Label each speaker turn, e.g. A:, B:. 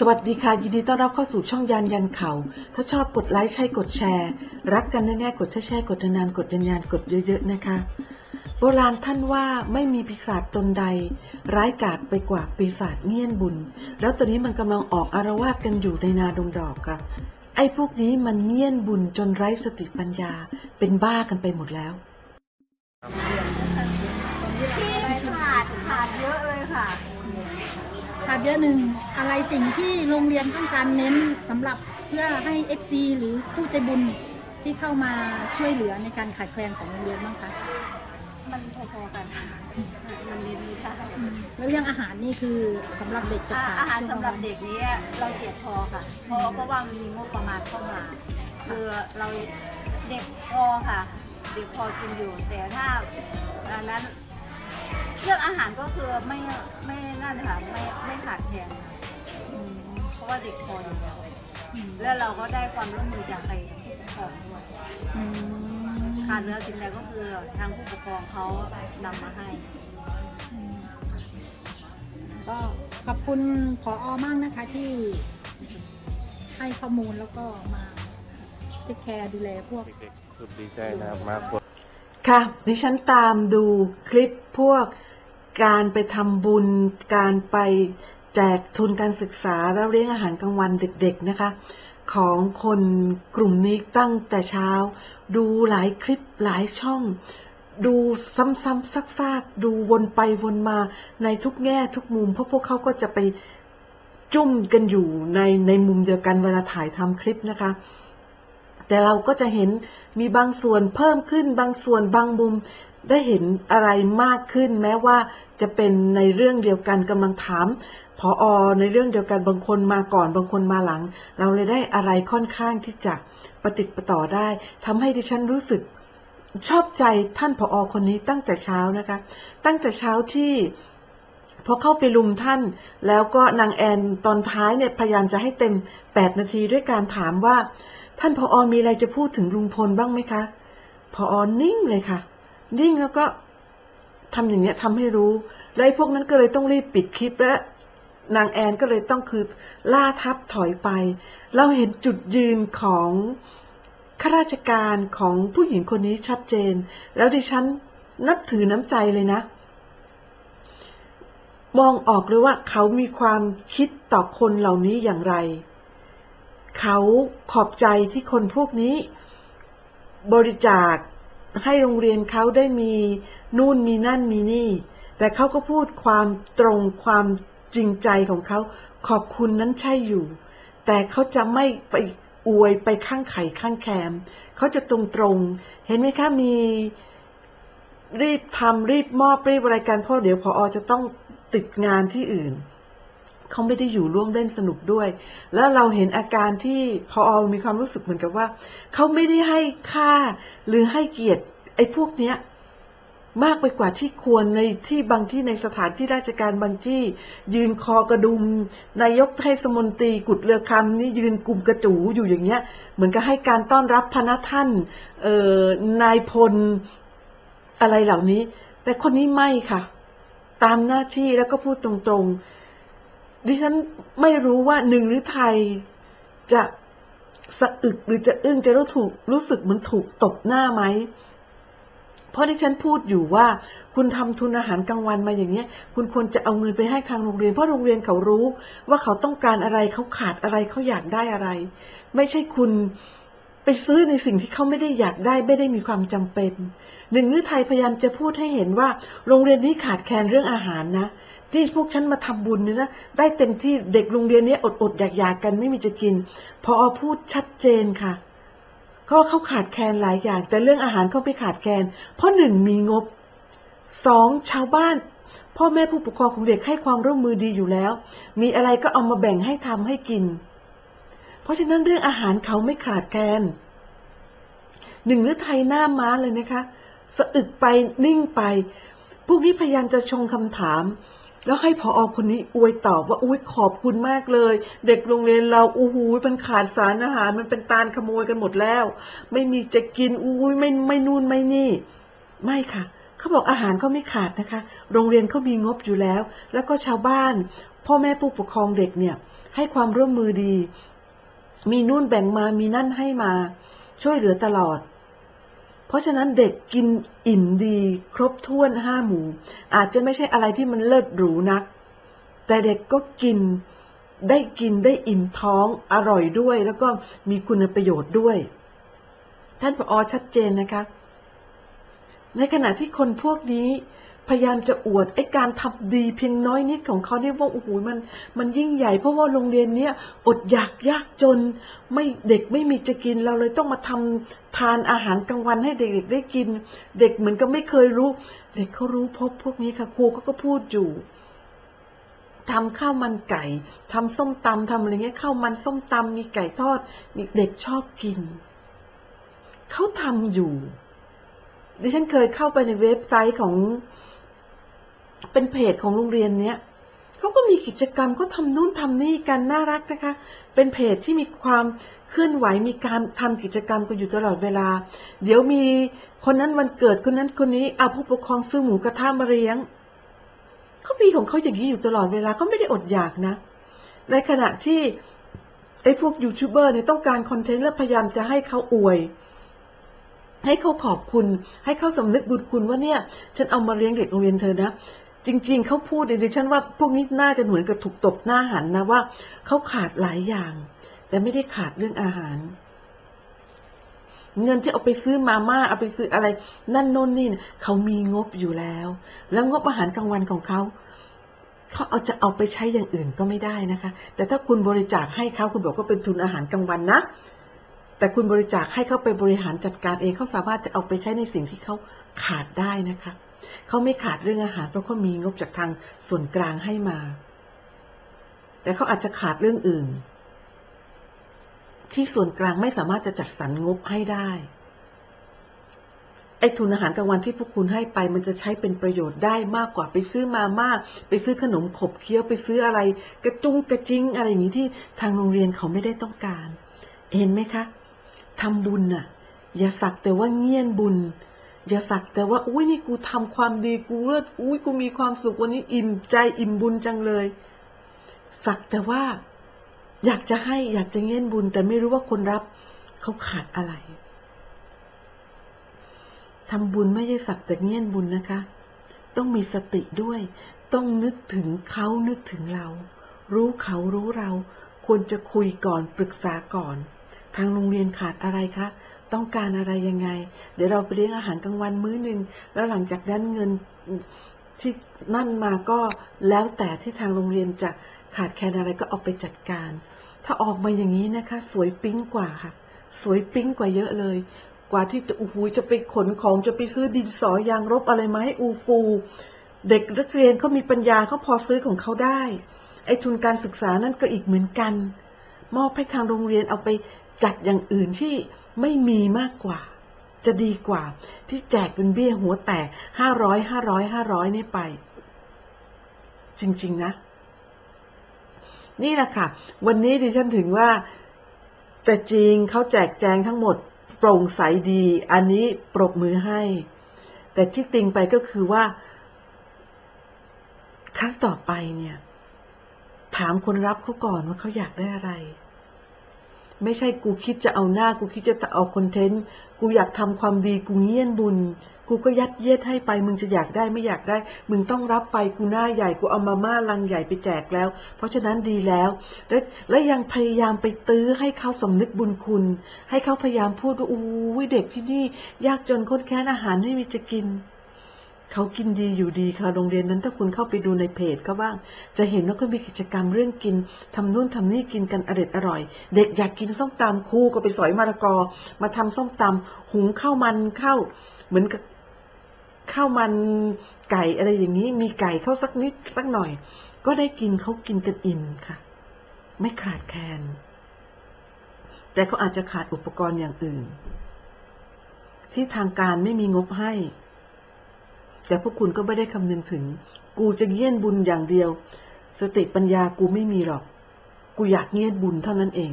A: สวัสดีค่ะ ยินดีต้อนรับเข้าสู่ช่องยานยันเขา ถ้าชอบกดไลค์ใช่กดแชร์ รักกันแน่ๆกดแช่ๆกดนานๆกดยานๆกดเยอะๆนะคะ โบราณท่านว่าไม่มีปีศาจตนใด ร้ายกาจไปกว่าปีศาจเงี่ยนบุญ แล้วตอนนี้มันกำลังออกอารวาสกันอยู่ในนาดงดอกค่ะไอ้พวกนี้มันเงี่ยนบุญจนไร้สติปัญญาเป็นบ้ากันไปหมดแล้ว
B: ที่ขาดขาดเยอะเลยค่ะ
C: ขาดเยอะหนึ่งอะไรสิ่งที่โรงเรียนต้องการเน้นสำหรับเพื่อให้ FC หรือผู้ใจบุญที่เข้ามาช่วยเหลือในการขาดแคลนของโรงเรียนบ้างคะ
B: มันพอๆกันค่ะมันเรียนไม่ได้
C: แล้วเรื่องอาหารนี่คือสำหรับเด็กจะ
B: อ่า
C: ขาด
B: อาหาร
C: ช่วง
B: สำหรับ
C: กลางวัน
B: เด็กนี้เราเกียดพอค่ะพอเพราะว่ามีงบประมาณเข้ามาคือเราเด็กพอค่ะ เด็กพอกินอยู่แต่ถ้าอันนั้น เรื่องอาหารก็คือไม่ไม่นั่นค่ะไม่ไม่ขาดแคลนค่ะ
C: อืม
B: เพราะว่าเด็กพออยู่แล้ว
C: อืม
B: แล้วเราก็ได้ความร่วมมือจากใครผู้ปกครองด้วย
C: อืม
B: ขาดเหลือสิ่งใดก็คือทางผู้ปกครองเขานำมาให้
C: อืมก็ขอบคุณผออมากนะคะที่ให้ข้อมูลแล้วก็มาเทคแคร์ดูแลพวก
D: เด็กๆสุดดีใจนะครับมากกด
A: ค่ะดิฉันตามดูคลิปพวก การไปทำบุญ การไปแจกทุนการศึกษาแล้วเลี้ยงอาหารกลางวันเด็กๆนะคะ ของคนกลุ่มนี้ตั้งแต่เช้า ดูหลายคลิปหลายช่อง ดูซ้ำๆซากๆ ดูวนไปวนมาในทุกแง่ทุกมุม เพราะพวกเขาก็จะไปจุ่มกันอยู่ในในมุมเดียวกันเวลาถ่ายทำคลิปนะคะ แต่เราก็จะเห็น มีบางส่วนเพิ่มขึ้น บางส่วนบางมุมได้เห็นอะไรมากขึ้น แม้ว่าจะเป็นในเรื่องเดียวกันกำลังถามพออในเรื่องเดียวกันบางคนมาก่อนบางคนมาหลัง เราเลยได้อะไรค่อนข้างที่จะประติดประต่อได้ทำให้ดิฉันรู้สึกชอบใจท่านผออคนนี้ตั้งแต่เช้านะคะ ตั้งแต่เช้าที่พอเข้าไปลุมท่าน แล้วก็นางแอนตอนท้ายเนี่ยพยายามจะให้เต็ม 8 นาทีด้วยการถามว่า ท่านผออมีอะไรจะพูดถึงลุงพลบ้างไหมคะผออนิ่งเลยค่ะ นิ่งแล้วก็ทำอย่างเนี้ยทำให้รู้แล้วพวกนั้นก็เลยต้องรีบปิดคลิปและนางแอนก็เลยต้องคือล่าทับถอยไป เราเห็นจุดยืนของข้าราชการของผู้หญิงคนนี้ชัดเจน แล้วดิฉันนับถือน้ำใจเลยนะ มองออกเลยว่าเขามีความคิดต่อคนเหล่านี้อย่างไร เขาขอบใจที่คนพวกนี้ บริจาคให้โรงเรียนเขาได้มีนู่นมีนั่นมีนี่ แต่เขาก็พูดความตรงความจริงใจของเขา ขอบคุณนั้นใช่อยู่ แต่เขาจะไม่ไปอวยไปข้างไข่ข้างแคมเขาจะตรงตรงเห็นไหมคะมีรีบทำรีบมอบรีบอะไรกันเพราะเดี๋ยวพออจะต้องติดงานที่อื่น เขาไม่ได้อยู่ร่วมเล่นสนุกด้วย แล้วเราเห็นอาการที่พออมีความรู้สึกเหมือนกับว่า เขาไม่ได้ให้ค่าหรือให้เกียรติไอ้พวกเนี้ยมากไปกว่าที่ควรในที่บางที่ในสถานที่ราชการบางที่ ยืนคอกระดุม นายกเทศมนตรีกุดเรือคำนี่ยืนกลุ่มกระจูอยู่อย่างเงี้ย เหมือนกับให้การต้อนรับพระท่านเอ่อนายพลอะไรเหล่านี้ แต่คนนี้ไม่ค่ะ ตามหน้าที่แล้วก็พูดตรงๆ ดิฉันไม่รู้ว่าหนึ่งหรือไทยจะสะอึกหรือจะอึ้งจะรู้ถูกรู้สึกเหมือนถูกตบหน้าไหม เพราะที่ฉันพูดอยู่ว่า คุณทำทุนอาหารกลางวันมาอย่างเนี้ย คุณควรจะเอาเงินไปให้ทางโรงเรียน เพราะโรงเรียนเขารู้ ว่าเขาต้องการอะไรเขาขาดอะไรเขาอยากได้อะไร ไม่ใช่คุณไปซื้อในสิ่งที่เขาไม่ได้อยากได้ไม่ได้มีความจำเป็น หนึ่งหรือไทยพยายามจะพูดให้เห็นว่า โรงเรียนนี้ขาดแคลนเรื่องอาหารนะ ที่พวกฉันมาทำบุญเนี่ยนะได้เต็มที่เด็กโรงเรียนนี้อดอดๆอยากๆกกันไม่มีจะกิน พอพูดชัดเจนค่ะเขาเขาขาดแคลนหลายอย่าง แต่เรื่องอาหารเขาไม่ขาดแคลนเพราะหนึ่งมีงบสองชาวบ้าน พ่อแม่ผู้ปกครองของเด็กให้ความร่วมมือดีอยู่แล้ว มีอะไรก็เอามาแบ่งให้ทำให้กิน เพราะฉะนั้นเรื่องอาหารเขาไม่ขาดแคลนหนึ่งหรือไทยหน้าม้าเลยนะคะสะอึกไปนิ่งไป พวกนี้พยายามจะชงคำถาม แล้วให้พออคนนี้อวยตอบว่าอุ้ยขอบคุณมากเลย เด็กโรงเรียนเราอู้หูมันขาดสารอาหารมันเป็นตาลขโมยกันหมดแล้ว ไม่มีจะกินอุ้ยไม่ไม่นู่นไม่นี่ ไม่ค่ะเขาบอกอาหารเขาไม่ขาดนะคะ โรงเรียนเขามีงบอยู่แล้ว แล้วก็ชาวบ้าน พ่อแม่ผู้ปกครองเด็กเนี่ย ให้ความร่วมมือดี มีนู่นแบ่งมามีนั่นให้มา ช่วยเหลือตลอด เพราะฉะนั้นเด็กกินอิ่มดี ครบถ้วนห้าหมู่ อาจจะไม่ใช่อะไรที่มันเลิศหรูนัก แต่เด็กก็กินได้กินได้อิ่มท้องอร่อยด้วย แล้วก็มีคุณประโยชน์ด้วย ท่านผอชัดเจนนะคะ ในขณะที่คนพวกนี้ พยายามจะอวดไอ้การทำดีเพียงน้อยนิดของเขาเนี่ยว่าโอ้โหมันมันยิ่งใหญ่ เพราะว่าโรงเรียนเนี้ยอดอยากยากจน ไม่เด็กไม่มีจะกินเราเลยต้องมาทำทานอาหารกลางวันให้เด็กๆได้กิน เด็กเหมือนกับไม่เคยรู้ เด็กเขารู้พบพวกนี้ค่ะครูเขาก็พูดอยู่ทำข้าวมันไก่ทำส้มตำทำอะไรเงี้ยข้าวมันส้มตำมีไก่ทอดเด็กชอบกินเขาทำอยู่ ดิฉันเคยเข้าไปในเว็บไซต์ของ เป็นเพจของโรงเรียนเนี้ยเขาก็มีกิจกรรมเขาทำนู่นทำนี่กันน่ารักนะคะ เป็นเพจที่มีความเคลื่อนไหวมีการทำกิจกรรมกันอยู่ตลอดเวลา เดี๋ยวมีคนนั้นวันเกิดคนนั้นคนนี้เอาผู้ปกครองซื้อหมูกระทะมาเลี้ยงเขามีของเขาอย่างนี้อยู่ตลอดเวลาเขาไม่ได้อดอยากนะ ในขณะที่ไอ้พวกยูทูบเบอร์เนี่ยต้องการคอนเทนต์และพยายามจะให้เขาอวย ให้เขาขอบคุณ ให้เขาสำนึกบุญคุณว่าเนี่ย ฉันเอามาเลี้ยงเด็กโรงเรียนเธอนะ จริง ๆ เขาพูดดิฉันว่าพวกนี้น่าจะเหมือนกับถูกตบหน้าหันนะว่าเขาขาดหลายอย่าง แต่ไม่ได้ขาดเรื่องอาหาร เงินที่เอาไปซื้อมาม่าเอาไปซื้ออะไร นั่นโน่นนี่เนี่เขามีงบอยู่แล้ว แล้วงบอาหารกลางวันของเขาเขาเอาจะเอาไปใช้อย่างอื่นก็ไม่ได้นะคะ แต่ถ้าคุณบริจาคให้เขาคุณบอกว่าเป็นทุนอาหารกลางวันนะแต่คุณบริจาคให้เขาไปบริหารจัดการเองเขาสามารถจะเอาไปใช้ในสิ่งที่เขาขาดได้นะคะ เขาไม่ขาดเรื่องอาหารเพราะเขามีงบจากทางส่วนกลางให้มา แต่เขาอาจจะขาดเรื่องอื่น ที่ส่วนกลางไม่สามารถจะจัดสรรงบให้ได้ ไอ้ทุนอาหารกลางวันที่พวกคุณให้ไป มันจะใช้เป็นประโยชน์ได้มากกว่าไปซื้อมาม่าไปซื้อขนมขบเคี้ยวไปซื้ออะไร กระจุงกระจิงอะไรอย่างนี้ที่ทางโรงเรียนเขาไม่ได้ต้องการ เห็นไหมคะทำบุญน่ะ อย่าสักแต่ว่าเงี่ยนบุญ อย่าสักแต่ว่าอุ้ยนี่กูทำความดีกูเลิศอุ้ยกูมีความสุขวันนี้อิ่มใจอิ่มบุญจังเลย สักแต่ว่า อยากจะให้อยากจะเงี่ยนบุญ แต่ไม่รู้ว่าคนรับเขาขาดอะไรทำบุญไม่ใช่สักแต่เงี่ยนบุญนะคะ ต้องมีสติด้วย ต้องนึกถึงเขานึกถึงเรา รู้เขารู้เรา ควรจะคุยก่อนปรึกษาก่อน ทางโรงเรียนขาดอะไรคะ ต้องการอะไรยังไง เดี๋ยวเราไปเลี้ยงอาหารกลางวันมื้อหนึ่งแล้วหลังจากนั้นเงินที่นั่นมาก็แล้วแต่ที่ทางโรงเรียนจะขาดแคลนอะไรก็เอาไปจัดการ ถ้าออกมาอย่างนี้นะคะ สวยปิ๊งกว่าค่ะ สวยปิ๊งกว่าเยอะเลย กว่าที่จะอู้หูจะไปขนของจะไปซื้อดินสอยางรบอะไรมาให้อูฟู เด็กนักเรียนเขามีปัญญาเขาพอซื้อของเขาได้ ไอ้ทุนการศึกษานั่นก็อีกเหมือนกัน มอบให้ทางโรงเรียนเอาไปจัดอย่างอื่นที่ ไม่มีมากกว่า จะดีกว่า ที่แจกเป็นเบี้ยหัวแตกห้าร้อยห้าร้อยห้าร้อยนี่ไป จริง ๆ นะ นี่แหละค่ะ วันนี้ดิฉันถึงว่า แต่จริงเขาแจกแจงทั้งหมดโปร่งใสดี อันนี้ปรบมือให้ แต่ที่ติงไปก็คือว่า ครั้งต่อไปเนี่ย ถามคนรับเขาก่อนว่าเขาอยากได้อะไร ไม่ใช่กูคิดจะเอาหน้า กูคิดจะเอาคอนเทนต์ กูอยากทำความดี กูเงี่ยนบุญ กูก็ยัดเยียดให้ไป มึงจะอยากได้ไม่อยากได้ มึงต้องรับไป กูหน้าใหญ่ กูเอามาม่าลังใหญ่ไปแจกแล้ว เพราะฉะนั้นดีแล้ว และและยังพยายามไปตื้อให้เขาสำนึกบุญคุณ ให้เขาพยายามพูดว่าอู้เด็กที่นี่ ยากจนค้นแค้นอาหารไม่มีจะกิน เขากินดีอยู่ดีค่ะโรงเรียนนั้นถ้าคุณเข้าไปดูในเพจเขาบ้าง จะเห็นว่าเขามีกิจกรรมเรื่องกินทำนู่นทำนี่กินกันอร่อยอร่อย เด็กอยากกินส้มตำครูก็ไปสอยมะละกอ มาทำส้มตำหุงข้าวมันข้าวเหมือนกับข้าวมันไก่อะไรอย่างนี้มีไก่เข้าสักนิดสักหน่อย ก็ได้กินเขากินกันอิ่มค่ะ ไม่ขาดแคลนแต่เขาอาจจะขาดอุปกรณ์อย่างอื่น ที่ทางการไม่มีงบให้ แต่พวกคุณก็ไม่ได้คำนึงถึง กูจะเงี่ยนบุญอย่างเดียว สติปัญญากูไม่มีหรอก กูอยากเงี่ยนบุญเท่านั้นเอง